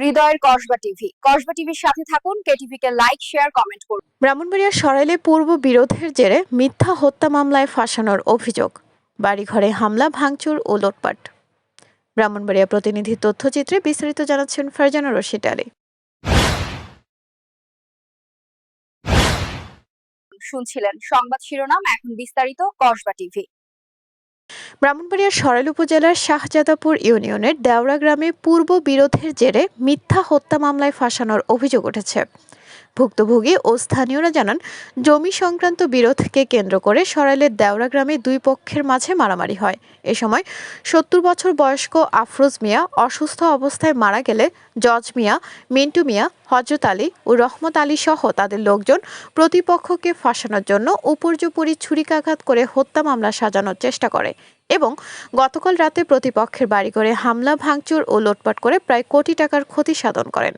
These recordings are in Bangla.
হৃদয়ের কসবা টিভি। কসবা টিভির সাথে থাকুন কেটিভি কে লাইক শেয়ার কমেন্ট করুন। ব্রাহ্মণবাড়িয়ার সরাইলে পূর্ব বিরোধের জেরে মিথ্যা হত্যা মামলায় ফাঁসানোর অভিযোগ। বাড়িঘরে হামলা ভাঙচুর ও লোটপাট। ব্রাহ্মণবাড়িয়া প্রতিনিধি তথ্যচিত্রে বিস্তারিত জানাচ্ছেন ফারজানা রশিদ আলী। শুনছিলেন সংবাদ শিরোনাম এখন বিস্তারিত কসবা টিভি। ব্রাহ্মণবাড়িয়ার সরাইল উপজেলার শাহজাদাপুর ইউনিয়নের দেওড়া গ্রামে পূর্ব বিরোধের জেরে মিথ্যা হত্যা মামলায় ফাঁসানোর অভিযোগ উঠেছে। ভুক্তভোগী ও স্থানীয়রা জানান, জমি সংক্রান্ত বিরোধকে কেন্দ্র করে সরাইলের দেওড়া গ্রামে দুই পক্ষের মাঝে মারামারি হয়। এ সময় সত্তর বছর বয়স্ক আফরোজ মিয়া অসুস্থ অবস্থায় মারা গেলে জজ মিয়া, মিন্টু মিয়া, হজরত আলী ও রহমত আলী সহ তাদের লোকজন প্রতিপক্ষকে ফাঁসানোর জন্য উপর্যুপরি ছুরিকাঘাত করে হত্যা মামলা সাজানোর চেষ্টা করে এবং গতকাল রাতে প্রতিপক্ষের বাড়ি করে হামলা, ভাঙচুর ও লোটপাট করে প্রায় কোটি টাকার ক্ষতি সাধন করেন।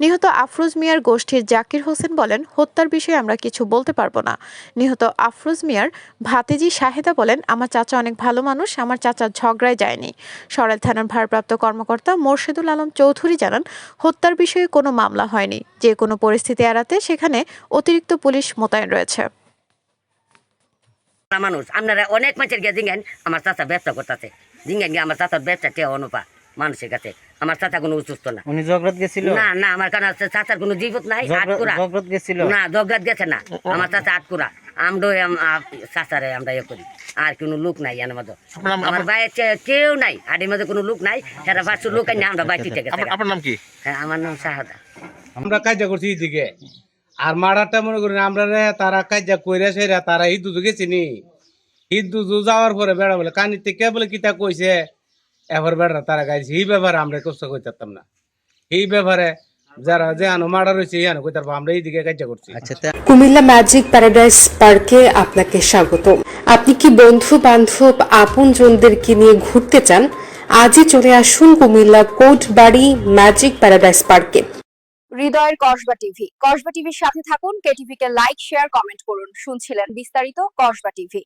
নিহত আফরোজ মিয়ার গোষ্ঠীর জাকির হোসেন বলেন, হত্যার বিষয়ে আমরা কিছু বলতে পারব না। নিহত আফরোজ মিয়ার ভাতিজি শাহেদা বলেন, আমার চাচা অনেক ভালো মানুষ, আমার চাচা ঝগড়ায় যায়নি। সরাইল থানার ভারপ্রাপ্ত কর্মকর্তা মোর্শেদুল আলম চৌধুরী জানান, হত্যার বিষয়ে কোনো মামলা হয়নি। যে কোনো পরিস্থিতি এড়াতে সেখানে অতিরিক্ত পুলিশ মোতায়েন রয়েছে। মানুষ, আপনারা অনেক মানুষের গিয়ে জিঙ্গেন, আমার চাচা ব্যবসা করতেছে। জিঙ্গেন আমার চাচার ব্যবসা কে অনুপা? মানুষের কাছে। আমার চাচা কোনো সুস্থ না। উনি জগরত গেছিল? না না আমার কারণ আছে চাচার কোনো জীবত নাই আটকুরা। জগরত গেছিল? না জগৎ গেছে না। আমার চাচা আটকুরা। আমরা চাচারে আমরা ইয়ে করি। আর কোনো লোক নাই এর মধ্যে। আমার বাইরে কেউ নাই। আডির মধ্যে কোনো লোক নাই। সেটা লোক আনি আমরা বাইরে থেকে আপনার নাম কি? হ্যাঁ আমার নাম শাহাদা। আমরা কাজা করছি এদিকে আর মারাটা মনে করি আমরা রে তারা কাজা কইরা সেরা তারা হিন্দু গেছি নি। হিন্দু যাওয়ার পরে বেড়া বলে কানিতে কে বলে কিতা কইছে? এবার বেড়া তারা গাইছে এই ব্যাপারে আমরা কষ্ট কইতাম না। এই ব্যাপারে যারা যে আনো মারা রয়েছে এই আনো কইতার আমরা এইদিকে কাজা করছি। আচ্ছা কুমিল্লা ম্যাজিক প্যারাডাইস পার্কে আপনাকে স্বাগত আপনি কি বন্ধু বান্ধব আপনজনদেরকে নিয়ে ঘুরতে চান? আজই চলে আসুন Comilla Kotbari magic paradise পার্কে। হৃদয়ের কসবা টিভি। কসবা টিভির সাথে থাকুন কেটিভি কে লাইক শেয়ার কমেন্ট করুন। শুনছিলেন বিস্তারিত কসবা টিভি।